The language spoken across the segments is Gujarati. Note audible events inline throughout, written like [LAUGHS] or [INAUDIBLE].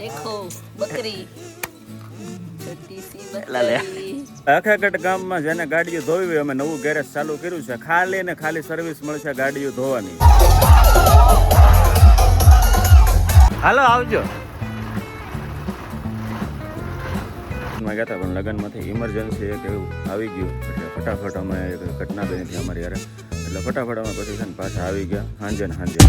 દેખો બકરી. ગામમાં જેને ગાડીઓ ધોવી હોય અમે નવું ગેરેજ ચાલુ કર્યું છે. ખાલી ને ખાલી સર્વિસ મળશે ગાડીઓ ધોવાની. હાલો આવજો. ગયા હતા પણ લગ્નમાંથી ઇમરજન્સી એક એવું આવી ગયું. ફટાફટ અમે ઘટના બની અમારી યારે એટલે ફટાફટ અમે પછી પાછા આવી ગયા. હાંજે ને હાંજે.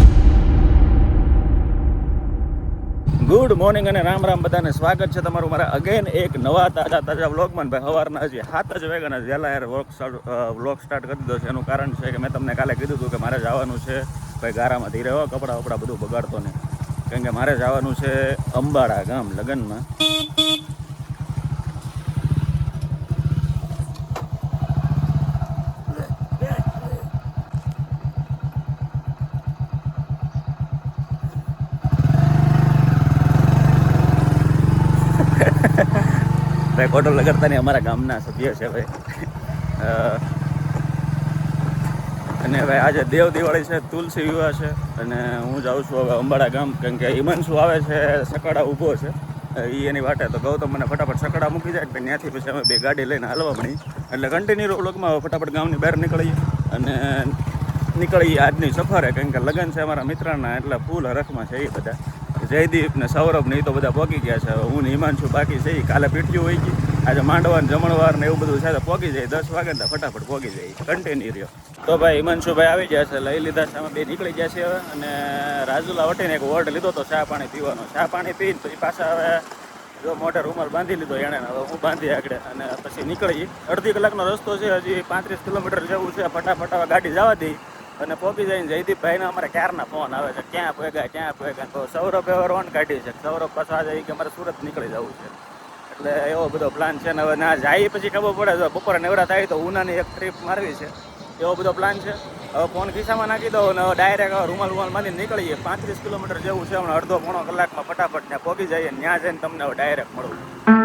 ગુડ મોર્નિંગ અને રામ રામ, બધાને સ્વાગત છે તમારું મારા અગેન એક નવા તાજા તાજા વ્લોગમાં. ભાઈ, સવારના હજી હાથ જ વાગ્યાના વહેલા યાર વ્લોગ વ્લોગ સ્ટાર્ટ કરી દીધો છે. એનું કારણ છે કે મેં તમને કાલે કીધું હતું કે મારે જવાનું છે. ભાઈ, ગારામાં ધીરે હો કપડાં વપડા બધું બગાડતો નહીં. કારણ કે મારે જવાનું છે અંબાડા ગામ, લગ્નમાં. ભાઈ ખોટો લગાડતા નહીં, અમારા ગામના સભ્ય છે ભાઈ. અને ભાઈ આજે દેવ દિવાળી છે, તુલસી વિવાહ છે, અને હું જાઉં છું હવે અંબાડા ગામ, કેમ કે હિમાંશુ આવે છે, સકડા ઊભો છે. એ એની વાટે તો ગૌતમ મને ફટાફટ સકડા મૂકી જાય કે ત્યાંથી પછી અમે બે ગાડી લઈને હાલવા મળી એટલે કન્ટિન્યુ વ્લોગમાં ફટાફટ ગામની બહાર નીકળીએ. અને નીકળીએ આજની સફરે, કેમ કે લગ્ન છે અમારા મિત્રના, એટલે ફૂલ હરખમાં છે એ બધા. જયદીપ ને સૌરભ ને એ તો બધા પહોંચી ગયા છે. હું ને હિમાંશુ બાકી છે કાલે પીઠ્યું હોય ગઈ આજે માંડવા ને જમણવાર ને એવું બધું છે પહોંચી જાય. દસ વાગે ને ફટાફટ પહોંચી જાય. કન્ટિન્યુ રહ્યો. તો ભાઈ હિમાંશુભાઈ આવી ગયા છે, લઈ લીધા છે. અમે બે નીકળી ગયા છે અને રાજુલા વટીને એક વોર્ડ લીધો તો ચા પાણી પીવાનો. ચા પાણી પીને પછી પાછા હવે જો મોટે રૂમાલ બાંધી લીધો એણે, હવે હું બાંધી આગળ. અને પછી નીકળી. અડધી કલાકનો રસ્તો છે, હજી પાંત્રીસ કિલોમીટર જેવું છે. ફટાફટ ગાડી જવા દઈ અને પહોંચી જઈને જયદીપભાઈને અમારે ક્યારના ફોન આવે છે? ક્યાં ભેગા ક્યાં ભેગા? તો સૌરભ રોન કાઢી છે. સૌરભ પાછા જઈ કે અમારે સુરત નીકળી જવું છે. એટલે એવો બધો પ્લાન છે ને હવે ના જાય પછી ખબર પડે. જો બપોરે નવરા થાય તો ઉનાની એક ટ્રીપ મારવી છે. એવો બધો પ્લાન છે. હવે ફોન ખિસ્સામાં નાખી દો અને ડાયરેક્ટ રૂમાલ રૂમાલ માંડી નીકળીએ. પાંત્રીસ કિલોમીટર જેવું છે હમણાં અડધો પોણો કલાકમાં ફટાફટ ત્યાં પહોંચી જઈએ ત્યાં જઈને તમને હવે ડાયરેક્ટ મળું.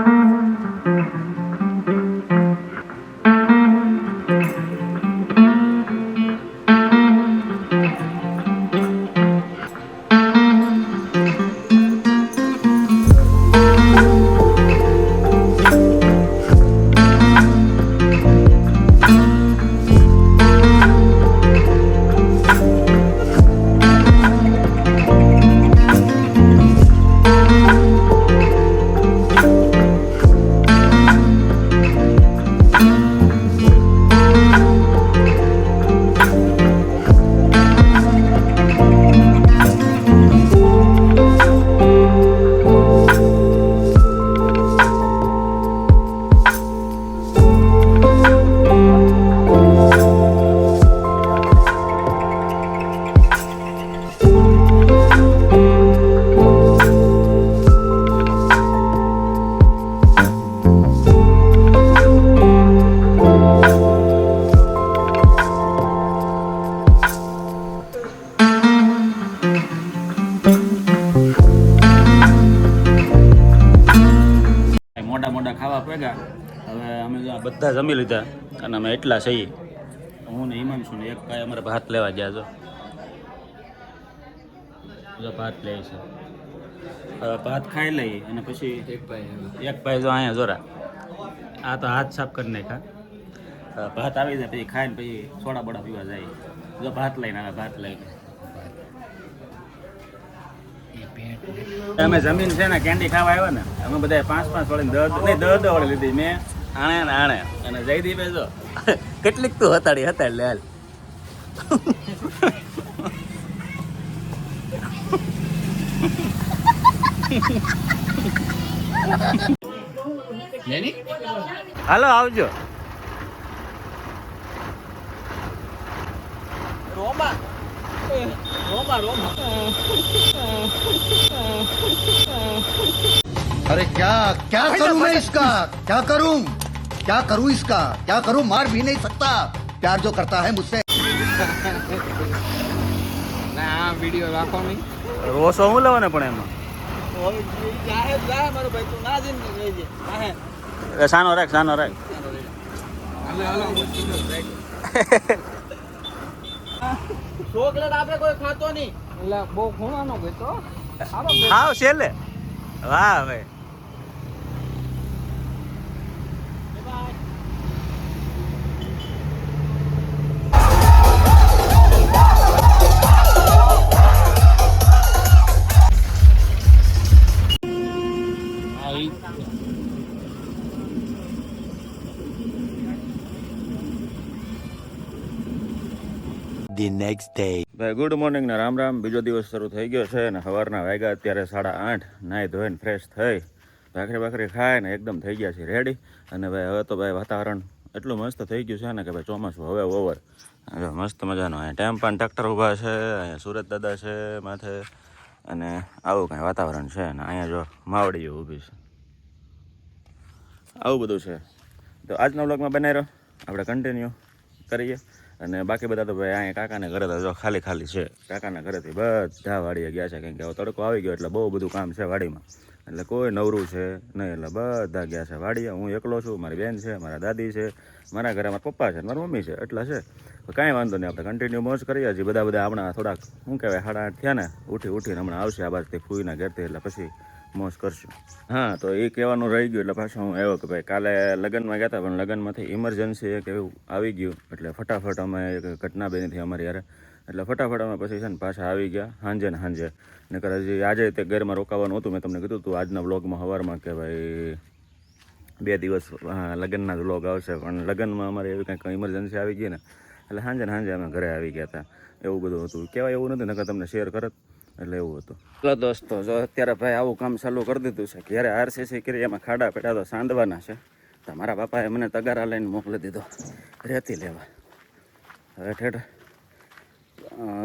બધા જમી લીધા અને અમે એટલા સહી હું ને હિમાંશુ ને એક ભાઈ અમારે ભાત લેવા ગયા છો જો ભાત લે છે. ભાત ખાઈ લઈ અને પછી એક ભાઈ એક ભાઈ જો અહીંયા જોરા. આ તો હાથ સાફ કરી નાખા ભાત આવી જાય પછી ખાઈને પછી સોડા બોડા પીવા જાય. જો ભાત લઈને આવે ભાત લઈને. અમે જમીન છે ને કેન્ડી ખાવા આવ્યા ને અમે બધા પાંચ પાંચ વાળી દસ નહીં દસ વાળી લીધી મેં. આણે ને આણે. અને જયદીપે જો. કેટલીક તું હતાડી હતાડી લે હાલ. હાલો આવજો. અરે ક્યાં ક્યાં કરું મેં ઇસકા? ક્યાં કરું? क्या करूं इसका क्या करूं मार भी नहीं सकता प्यार जो करता है मुझसे ના આ વિડીયો રાખો નહીં રોસો હું લેવાને પણ એમાં જાહે જાય મારો ભાઈ તું ના જઈને લેજે જાહે એ સાનો રાખ સાનો રાખ હાલો હાલો ચોકલેટ આપે કોઈ ખાતો નહીં એટલે બહુ ખૂણાનો ગયો હાવ છેલ્લે વાહ ભાઈ the next day. ભાઈ ગુડ મોર્નિંગ ને રામ રામ. બીજો દિવસ શરૂ થઈ ગયો છે ને સવારના વાગ્યા અત્યારે સાડા આઠ. નાહી ધોઈને ફ્રેશ થઈ. ભાખરી ભાખરી ખાય ને એકદમ થઈ ગયા છે રેડી અને ભાઈ, હવે તો ભાઈ વાતાવરણ એટલું મસ્ત થઈ ગયું છે ને કે ભાઈ ચોમાસું હવે ઓવર મસ્ત મજાનો. અહીંયા ટેમ્પાન ટ્રેક્ટર ઊભા છે, અહીંયા સુરત દાદા છે માથે. અને આવું કાંઈ વાતાવરણ છે ને અહીંયા જો માવડીઓ ઊભી છે. આવું બધું છે. તો આજના બ્લોગમાં બનાવી રહ્યો. આપણે કન્ટિન્યુ કરીએ. અને બાકી બધા તો ભાઈ અહીંયા કાકાને ઘરે તો ખાલી ખાલી છે. કાકાના ઘરેથી બધા વાડીએ ગયા છે કેમ કે હવે તડકો આવી ગયો એટલે બહુ બધું કામ છે વાડીમાં. એટલે કોઈ નવરું છે નહીં, એટલે બધા ગયા છે વાડીએ. હું એકલો છું, મારી બેન છે, મારા દાદી છે, મારા ઘરે મારા પપ્પા છે મારી મમ્મી છે, એટલા છે. કાંઈ વાંધો નહીં, આપણે કન્ટિન્યુ મોજ કરીએ. છીએ બધા બધા હમણાં થોડાક, શું કહેવાય સાડા આઠ થયા ને ઉઠી ઉઠીને હમણાં આવશે આ બાજુથી ફૂઈના ઘેરથી, એટલે પછી મોજ કરશું. હા, તો એ કહેવાનું રહી ગયું એટલે પાછું હું આવ્યો કે ભાઈ કાલે લગ્નમાં ગયા હતા, પણ લગ્નમાંથી ઇમરજન્સી એક એવું આવી ગયું. એટલે ફટાફટ અમે એક ઘટના બની હતી અમારી યારે એટલે ફટાફટ અમે પછી છે ને પાછા આવી ગયા, સાંજે ને હાંજે નકર હજી આજે તે ઘરમાં રોકાવાનું હતું, મેં તમને કીધું હતું, આજના બ્લોગમાં સવારમાં કે ભાઈ બે દિવસ લગ્નના જ વ્લોગ આવશે. પણ લગ્નમાં અમારે એવી કંઈક ઇમરજન્સી આવી ગઈ ને, એટલે હાંજે ને હાંજે અમે ઘરે આવી ગયા હતા. એવું બધું હતું. કહેવાય એવું નથી, નકર તમને શેર કરત. એટલે એવું હતું. એટલે દોસ્તો, જો અત્યારે ભાઈ આવું કામ ચાલુ કરી દીધું છે, ઘેરે આરસીસી કરી એમાં ખાડા પેડા તો સાંધવાના છે. તો મારા બાપાએ મને તગારા લઈને મોકલી દીધો. રેતી લેવા. હવે ઠેઠ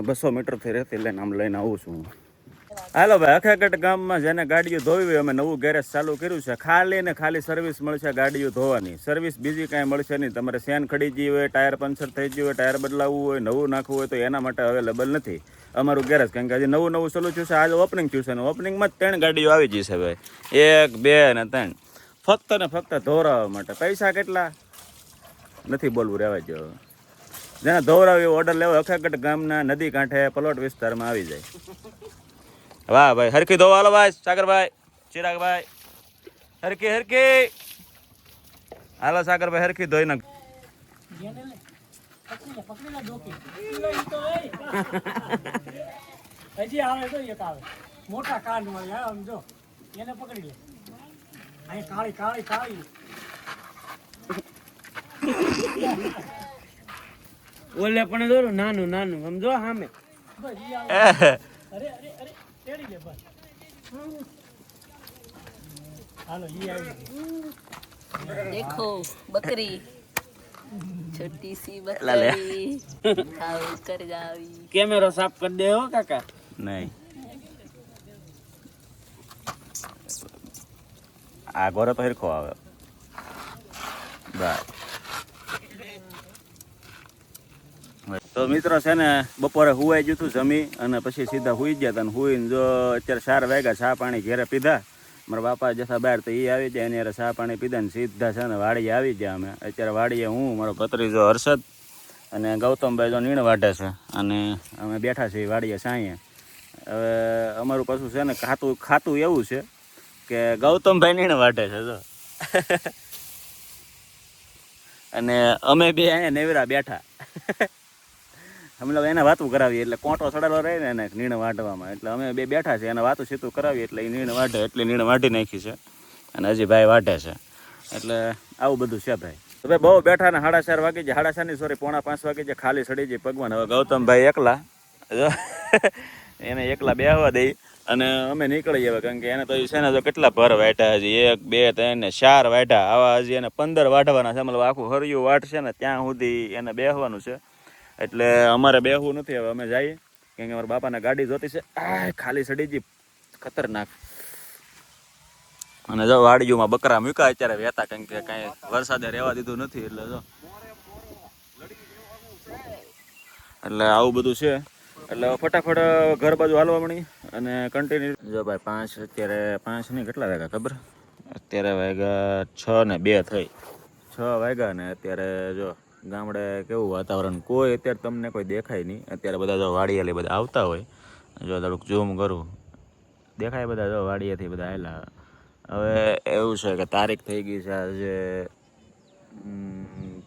બસો મીટરથી રેતી લઈને આમ લઈને આવું છું હું. હાલો ભાઈ અખાગઢ ગામમાં જેને ગાડીઓ ધોવી હોય અમે નવું ગેરેજ ચાલુ કર્યું છે. ખાલી ને ખાલી સર્વિસ મળશે ગાડીઓ ધોવાની. સર્વિસ બીજી કાંઈ મળશે નહીં. તમારે સેન ખડી ગઈ હોય ટાયર પંચર થઈ ગયું હોય ટાયર બદલાવવું હોય, નવું નાખવું હોય તો એના માટે અવેલેબલ નથી. અમારું ગેરેજ કારણ કે હજી નવું નવું ચાલુ થયું છે. આજે ઓપનિંગ થયું છે અને ઓપનિંગમાં જ ત્રણ ગાડીઓ આવી જશે ભાઈ. એક, બે ને ત્રણ. ફક્ત ને ફક્ત ધોરાવવા માટે. પૈસા કેટલા? નથી બોલવું રહેવા જો જેને ધોરાવી ઓર્ડર લેવો અખાગઢ ગામના નદી કાંઠે પલોટ વિસ્તારમાં આવી જાય. વાહ ભાઈ હરખી ધોવા હાલો ભાઈ સાગરભાઈ ચિરાગભાઈ. હરખી હરખી. હાલો સાગરભાઈ હરખી ધોઈ નાખ હજી આવે તો એક આવે. મોટા કાન વાળી આમ જો. એને પકડી લે. અહીં કાળી કાળી કાળી. ઓલે પણ દોરું નાનું નાનું સમજો સામે. [LAUGHS] અરે અરે અરે. તેડી લે બસ હાલો ઈ આવી ગઈ. देखो बकरी छोटी सी ला ले। बकरी खाओ कर जावी કેમેરો સાફ કરી દે હો કાકા નહીં આ ગોરો તો હરખો આવે બસ તો મિત્રો છે ને બપોરે હુવાઈ ગયું હતું જમી અને પછી સીધા હુઈ ગયા હતા અને હુઈને જો અત્યારે ચાર વાગ્યા ચા પાણી ઘેરે પીધા. મારા બાપા જથા બહાર તો એ આવી જાય એની હારે ચા પાણી પીધા ને સીધા છે ને વાડીએ આવી ગયા અમે. અત્યારે વાડીએ હું મારો ભત્રીજો હર્ષદ અને ગૌતમભાઈ જો નીણ વાઢે છે અને અમે બેઠા છીએ વાડીએ સાંઈએ. હવે અમારું પાછું છે ને ખાતું ખાતું એવું છે કે ગૌતમભાઈ નીણ વાઢે છે જો. [LAUGHS] અને અમે બે અહીંયા નેવરા બેઠા. [LAUGHS] અમે એને વાતું કરાવીએ એટલે કોંટો ચડાવેલો રહે ને એને નીણ વાઢવામાં. એટલે અમે બે બેઠા છે એને વાતું સીતું કરાવીએ એટલે એ નીણ વાઢે, એટલે નીણ વાઢી નાખી છે અને હજી ભાઈ વાઢે છે. એટલે આવું બધું છે ભાઈ. તો બહુ બેઠા ને સાડા ચાર વાગી સાડા ચારની સોરી પોણા પાંચ વાગી જાય ખાલી સડી જાય ભગવાન. હવે ગૌતમભાઈ એકલા. એને એકલા બેહવા દઈ અને અમે નીકળી હવે કારણ કે એને તો છે ને જો કેટલા ભર વાટ્યા હજી? એક, બે, ત્રણ ને ચાર વાટ્યા આવા હજી એને પંદર વાટવાના છે. મતલબ આખું હરિયું વાટ છે ને ત્યાં સુધી એને બેહવાનું છે. એટલે અમારે બેહવું નથી હવે, અમે જઈએ. કેમ કે અમારા બાપાને ગાડી જોતી છે. ખાલી સડી ગઈ. ખતરનાક. અને જો વાડીઓમાં બકરા મૂક્યા, અત્યારે વહેતા, કેમ કે કાંઈ વરસાદે રહેવા દીધું નથી, એટલે જો. એટલે આવું બધું છે. એટલે ફટાફટ ઘર બાજુ હાલવા મળી અને કન્ટિન્યુ જો ભાઈ, પાંચ, અત્યારે પાંચ નહીં, કેટલા વાગ્યા ખબર? અત્યારે વાગ્યા છ ને બે થઈ. છ વાગ્યા ને અત્યારે જો ગામડે કેવું વાતાવરણ? કોઈ અત્યારે તમને કોઈ દેખાય નહીં. અત્યારે બધા જો વાડિયાલી બધા આવતા હોય. જો થોડુંક ઝૂમ કરું. દેખાય બધા જો વાડીએથી બધા આવેલા હવે એવું છે કે તારીખ થઈ ગઈ છે આજે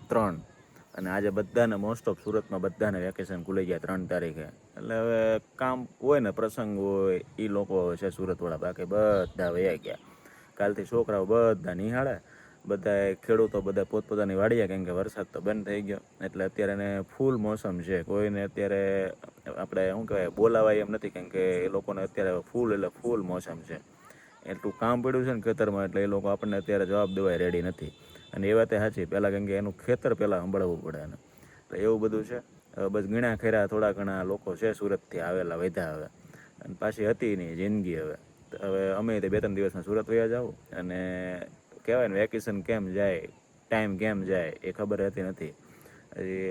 ત્રણ. અને આજે બધાને મોસ્ટ ઓફ સુરતમાં બધાને વેકેશન ખુલી ગયા ત્રણ તારીખે. એટલે હવે કામ હોય ને, પ્રસંગ હોય એ લોકો છે સુરતવાળા. બાકી બધા વયા ગયા. કાલથી છોકરાઓ બધા નિહાળે. બધા ખેડૂતો બધા પોતપોતાની વાડીએ કેમ કે વરસાદ તો બંધ થઈ ગયો. એટલે અત્યારે એને ફૂલ મોસમ છે. કોઈને અત્યારે આપણે શું કહેવાય, બોલાવાય એમ નથી કેમ કે એ લોકોને અત્યારે ફૂલ એટલે ફૂલ મોસમ છે. એટલું કામ પડ્યું છે ને ખેતરમાં એટલે એ લોકો આપણને અત્યારે જવાબ દેવાય રેડી નથી. અને એ વાતે સાચી. પહેલાં કેમ કે એનું ખેતર પહેલાં સંભાળવું પડે એને. એટલે એવું બધું છે. બસ ગીણા ખેરા થોડા ઘણા લોકો છે સુરતથી આવેલા, વધ્યા હવે. અને પાછી હતી નહીં, જિંદગી હવે. હવે અમે તે બે ત્રણ દિવસમાં સુરત વયા જાવ અને કહેવાય ને વેકેશન કેમ જાય ટાઈમ કેમ જાય એ ખબર રહેતી નથી.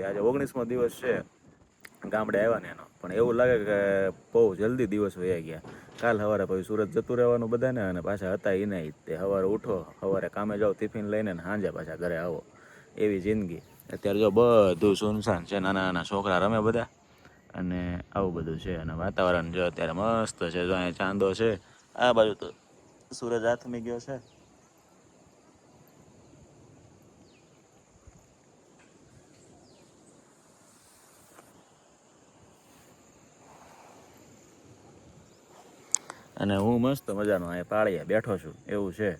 આજે ઓગણીસમો દિવસ છે, ગામડે આવ્યા ને એનો. પણ એવું લાગે કે બહુ જલ્દી દિવસ વયા ગયા. કાલ સવારે પછી સુરત જતું રહેવાનું બધાને અને પાછા હતા એ નહીં. તે સવારે ઉઠો, સવારે કામે જાઓ ટિફિન લઈને સાંજે પાછા ઘરે આવો. એવી જિંદગી. અત્યારે જો બધું સુનસાન છે, નાના નાના છોકરા રમે બધા. અને આવું બધું છે. અને વાતાવરણ જો અત્યારે મસ્ત છે, જો અહીંયા ચાંદો છે. આ બાજુ તો સૂરજ હાથમી ગયો છે. અને હું મસ્ત મજાનો અહીંયા પાળીએ બેઠો છું એવું છે.